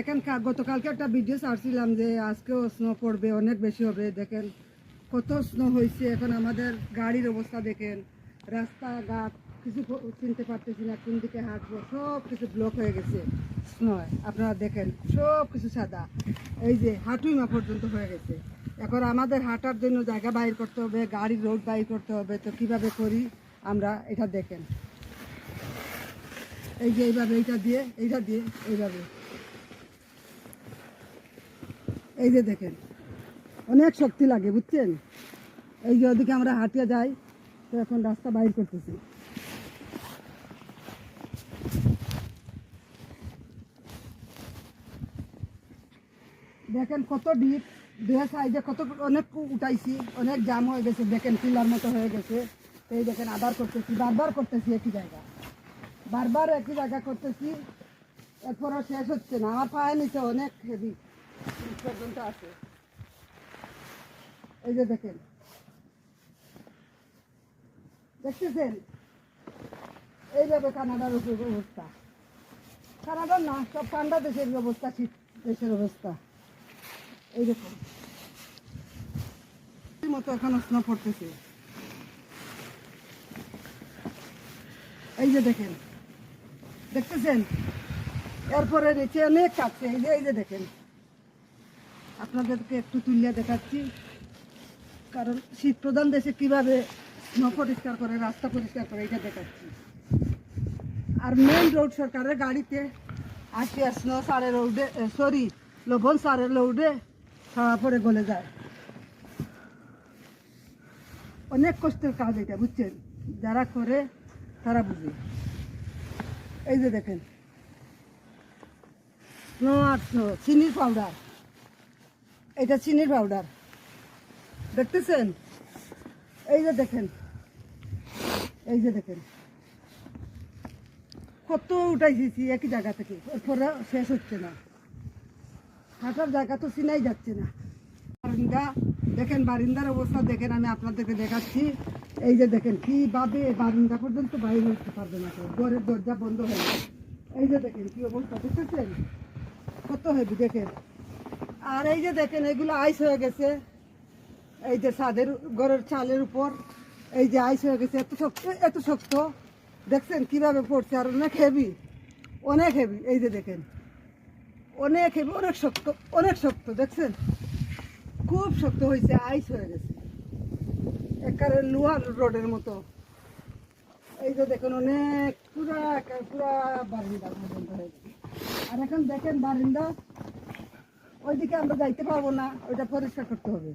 দেখেন গতকালকে একটা ভিডিও ছাড়ছিলাম যে আজকেও স্নো পড়বে, অনেক বেশি হবে। দেখেন, কত স্নো হয়েছে। এখন আমাদের গাড়ির অবস্থা দেখেন। রাস্তাঘাট, কিছু চিনতে পারতেছি না, কোন দিকে হাঁটবো, সব কিছু ব্লক হয়ে গেছে স্নো আপনারা দেখেন, সব কিছু সাদা। এই যে হাঁটুই মা পর্যন্ত হয়ে গেছে। এখন আমাদের হাঁটার জন্য জায়গা বাইর করতে হবে, গাড়ির রোড বাইর করতে হবে। তো কীভাবে করি? আমরা এটা দেখেন। এই যে এইভাবে, এইটা দিয়ে এইটা দিয়ে, এইভাবে। এই যে দেখেন, অনেক শক্তি লাগে, বুঝছেন? এই যে ওদিকে আমরা হাঁটিয়ে যাই, তো এখন রাস্তা বাইর করতেছি। দেখেন কত ডিপ দুই সাইডে কত অনেক উঠাইছি, অনেক জাম হয়ে গেছে, দেখেন পিলার মতো হয়ে গেছে। এই দেখেন আবার করতেছি, বারবার করতেছি একই জায়গা। বারবার একই জায়গা করতেছি, এরপরও শেষ হচ্ছে না, আমার পায়ে নিচে অনেক হেভি এই যে দেখেন। দেখতেছেন? এইভাবে কানাডার অবস্থা। কানাডার না, সব ঠান্ডা দেশের অবস্থা, শীত দেশের অবস্থা। মতো এখন স্নো পড়তেছে। এই যে দেখেন। দেখতেছেন? এরপরে নিচে অনেক কাছে এই যে এই যে দেখেন। আপনাদেরকে একটু তুলিয়া দেখাচ্ছি। কারণ শীত প্রধান দেশে কীভাবে স্নো পরিষ্কার করে, রাস্তা পরিষ্কার করে, এটা দেখাচ্ছি। আর মেন রোড সরকারের গাড়িতে আসি স্নো সারে রোডে সরি লবণ সারে রোডে ছাড়া পরে গলে যায়। অনেক কষ্টের কাজ এটা, বুঝছেন? যারা করে, তারা বুঝে। এই যে দেখেন। স্নো আর স্নো চিনির পাউডার এটা চিনির পাউডার দেখতেছেন? এই যে দেখেন। এই যে দেখেন। কত উঠাইছি একই জায়গা থেকে। এরপরে শেষ হচ্ছে না। হাঁটার জায়গা তো চিনাই যাচ্ছে না। বারিন্দা, দেখেন বারিন্দার অবস্থা, দেখেন আমি আপনাদেরকে দেখাচ্ছি। এই যে দেখেন, কীভাবে বারিন্দা পর্যন্ত বাইরে উঠতে পারবে না ঘরের দরজা বন্ধ হয়ে এই যে দেখেন, কি অবস্থা, দেখতেছেন? কত হেভি দেখেন। আর এই যে দেখেন, এগুলো আইস হয়ে গেছে। এই যে ছাদের ঘরের চালের উপর, এই যে আইস হয়ে গেছে। এত শক্ত এত শক্ত। দেখছেন কীভাবে পড়ছে? আর অনেক হেভি অনেক হেভি এই যে দেখেন, অনেক হেভি অনেক শক্ত অনেক শক্ত। দেখছেন? খুব শক্ত হয়েছে, আইস হয়ে গেছে। একারে লোহার রোডের মতো। এই যে দেখেন, অনেক পুরা পুরা বারিন্দা পর্যন্ত হয়েছে। আর এখন দেখেন বারিন্দা ওইদিকে আমরা যাইতে পারব না, ওইটা পরিষ্কার করতে হবে।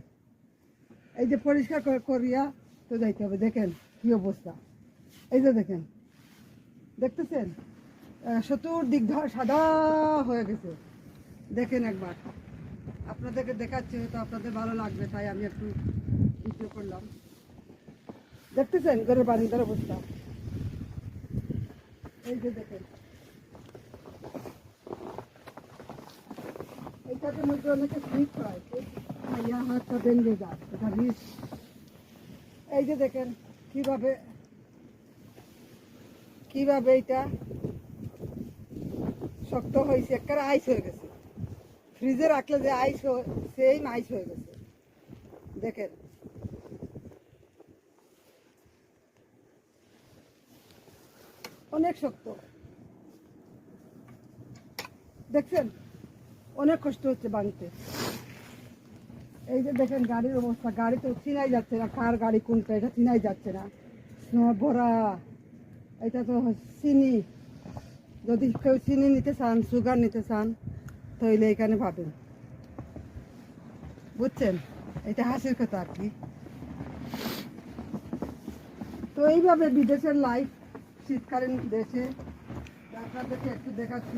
এই যে পরিষ্কার করিয়া তো যাইতে হবে, দেখেন কি অবস্থা। এই যে দেখেন, দেখতেছেন? চতুর্দিক ধ- সাদা হয়ে গেছে। দেখেন একবার। আপনাদেরকে দেখাচ্ছি, হয়তো আপনাদের ভালো লাগবে, তাই আমি একটু ভিডিও করলাম। দেখতেছেন ঘরের বাড়িটার অবস্থা? এই যে দেখেন। এইটাকে মধ্যে অনেকে স্লিপ হয় হাতটা ভেঙে যায়, এটা রিস্ক এই যে দেখেন, কীভাবে কীভাবে এটা শক্ত হয়েছে একটা আইস হয়ে গেছে। ফ্রিজে রাখলে যে আইস সেম আইস হয়ে গেছে। দেখেন। অনেক শক্ত। দেখছেন? অনেক কষ্ট হচ্ছে বাড়িতে। এই যে দেখেন গাড়ির অবস্থা গাড়ি তো চিনাই যাচ্ছে না, কার গাড়ি কোনটা, এটা চিনাই যাচ্ছে না। ভরা এটা তো চিনি। যদি কেউ চিনি নিতে চান, সুগার নিতে চান, তাহলে এখানে পাবেন। বুঝছেন? এটা হাসির কথা আর কি। তো এইভাবে বিদেশের লাইফ শীতকালীন দেশে। আপনাদেরকে একটু দেখাচ্ছি,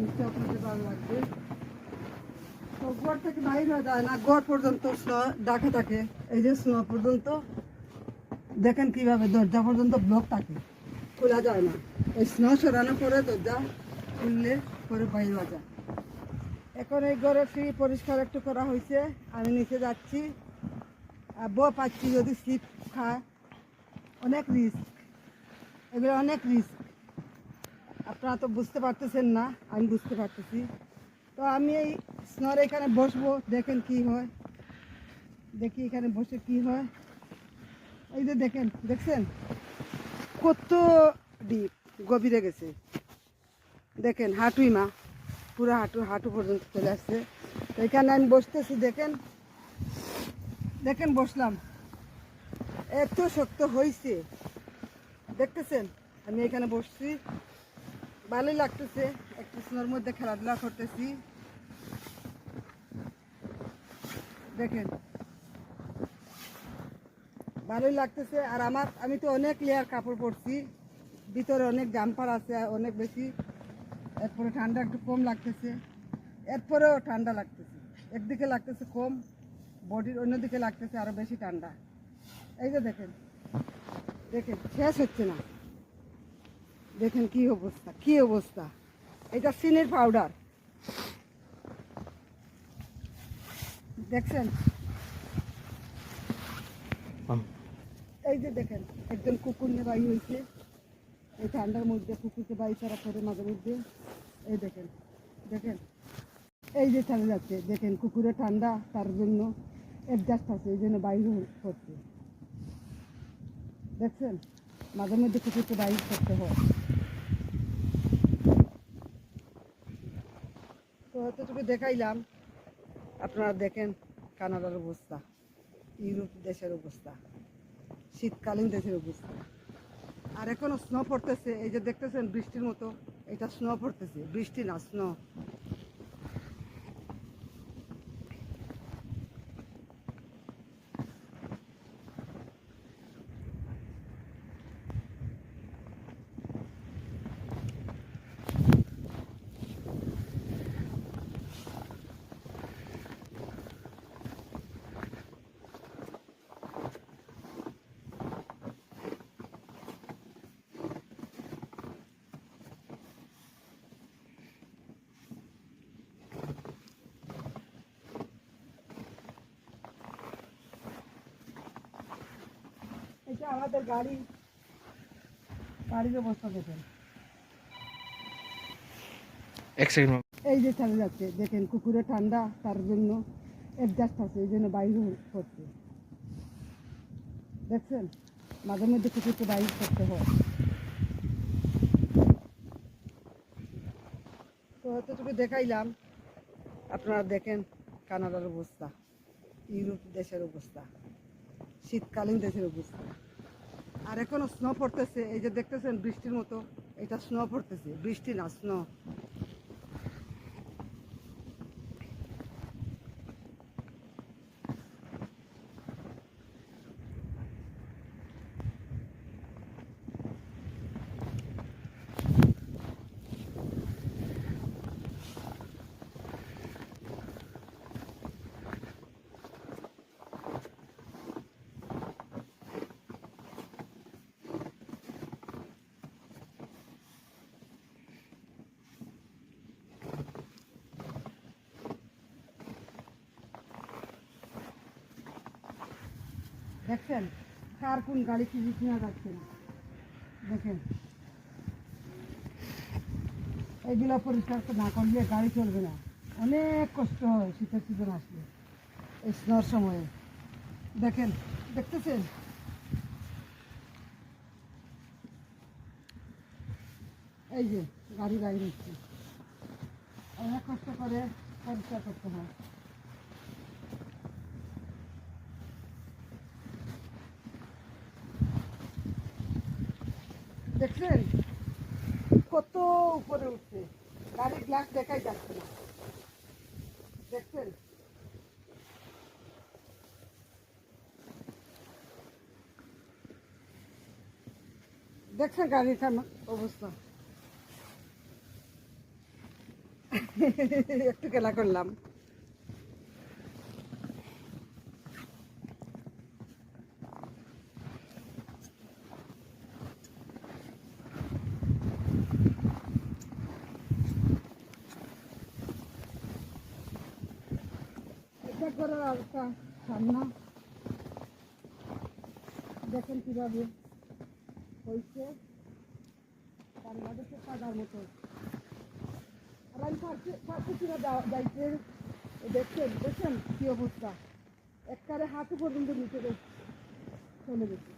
নিশ্চয় আপনাদের ভালো লাগবে। তো ঘর থেকে বাইর যায় না, ঘর পর্যন্ত ডাকে থাকে এই যে স্নো পর্যন্ত, দেখেন কীভাবে দরজা পর্যন্ত ব্লক থাকে। খোলা যায় না। এই স্নো সরানোর পরে দরজা খুললে পরে বাইর যায়। এখন এই ঘরের ফ্রি পরিষ্কার একটু করা হয়েছে। আমি নিচে যাচ্ছি। আর বউ পাচ্ছি যদি স্লিপ খায়। অনেক রিস্ক এগুলো অনেক রিস্ক আপনারা তো বুঝতে পারতেছেন না, আমি বুঝতে পারতেছি। তো আমি এই স্নোর এখানে বসবো, দেখেন কি হয়। দেখি এখানে বসে কি হয়। এই যে দেখেন, দেখছেন? কত ডিপ, গভীরে গেছে। দেখেন, হাঁটুই মা, পুরো হাঁটু হাঁটু পর্যন্ত চলে আসছে। তো এখানে আমি বসতেছি, দেখেন? দেখেন, বসলাম। এত শক্ত হয়েছে দেখতেছেন? আমি এখানে বসছি। ভালোই লাগতেছে। একটু স্নোর মধ্যে খেলাধুলা করতেছি। দেখেন। ভালোই লাগতেছে। আর আমার, আমি তো অনেক লেয়ার কাপড় পরছি। ভিতরে অনেক জাম্পার আছে, অনেক বেশি। এরপরে ঠান্ডা একটু কম লাগতেছে। এরপরেও ঠান্ডা লাগতেছে। একদিকে লাগতেছে কম বডির অন্যদিকে লাগতেছে আরও বেশি ঠান্ডা। এই যে দেখেন। দেখেন, শেষ হচ্ছে না। দেখেন কি অবস্থা কি অবস্থা? এটা সিনের পাউডার দেখছেন? এই যে দেখেন একজন কুকুর নিয়ে বাই হয়েছে। এই ঠান্ডার মধ্যে কুকুরকে বাই ছাড়া করে মাঝে মধ্যে। এই দেখেন দেখেন। এই যে চলে যাচ্ছে দেখেন কুকুরের ঠান্ডা তার জন্য অ্যাডজাস্ট আছে এই জন্য বাইরে করছে দেখছেন? মাঝে মধ্যে কুকুরকে বাইর করতে হয়। তো এতটুকু দেখাইলাম। আপনারা দেখেন কানাডার অবস্থা, ইউরোপ দেশের অবস্থা, শীতকালীন দেশের অবস্থা। আর এখনও স্নো পড়তেছে, এই যে দেখতেছেন বৃষ্টির মতো, এটা স্নো পড়তেছে, বৃষ্টি না স্নো আমাদের গাড়ি গাড়ির অবস্থা দেখেন। এই যে চলে যাচ্ছে দেখেন কুকুরের ঠান্ডা তার জন্য অ্যাডজাস্ট আছে এই জন্য বাইরে করছে দেখছেন? মাঝে মধ্যে কুকুরকে বাইর করতে হয়। তো এতটুকু দেখাইলাম। আপনারা দেখেন কানাডার অবস্থা ইউরোপ দেশের অবস্থা শীতকালীন দেশের অবস্থা। আর এখনও স্নো পড়তেছে, এই যে দেখতেছেন বৃষ্টির মতো, এটা স্নো পড়তেছে, বৃষ্টি না স্নো দেখছেন? কার কোন গাড়ি কি কিনা যাচ্ছে না দেখেন। এগুলো পরিষ্কার না করলে গাড়ি চলবে না। অনেক কষ্ট হয় শীতের সিজন আসলে, এই স্নোর সময়ে। দেখেন, দেখতেছেন? এই যে, গাড়ি বাইরে হচ্ছে অনেক কষ্ট করে পরিষ্কার করতে হয়। দেখছেন? কত উপরে উঠছে। গাড়ির গ্লাস দেখাই যাচ্ছে না। দেখছেন? দেখছেন কেমন অবস্থা? একটু খেলা করলাম এটা করার একটা সামনা দেখেন কীভাবে হয়েছে। বাংলাদেশে পাগার মতো। আর পারছে পারছে না যাইতে দেখছেন দেখছেন কি অবস্থা। একবারে হাঁটু পর্যন্ত নিচে চলে গেছে।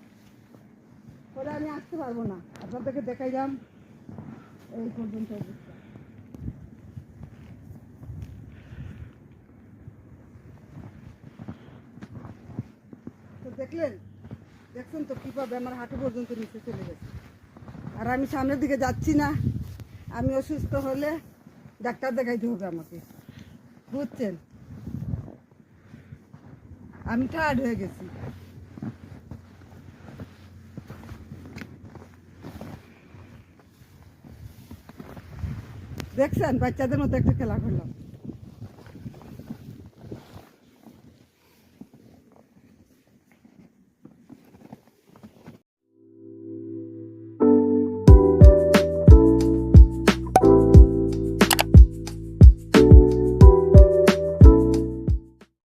পরে আমি আসতে পারব না। আপনাদেরকে দেখাইলাম। এই পর্যন্ত অবস্থা। দেখলেন? দেখছেন তো কীভাবে আমার হাঁটু পর্যন্ত নিচে চলে গেছে। আর আমি সামনের দিকে যাচ্ছি না। আমি অসুস্থ হলে ডাক্তার দেখাইতে হবে আমাকে। বুঝছেন? আমি টায়ার্ড হয়ে গেছি। দেখছেন? বাচ্চাদের মতো একটা খেলা করলাম।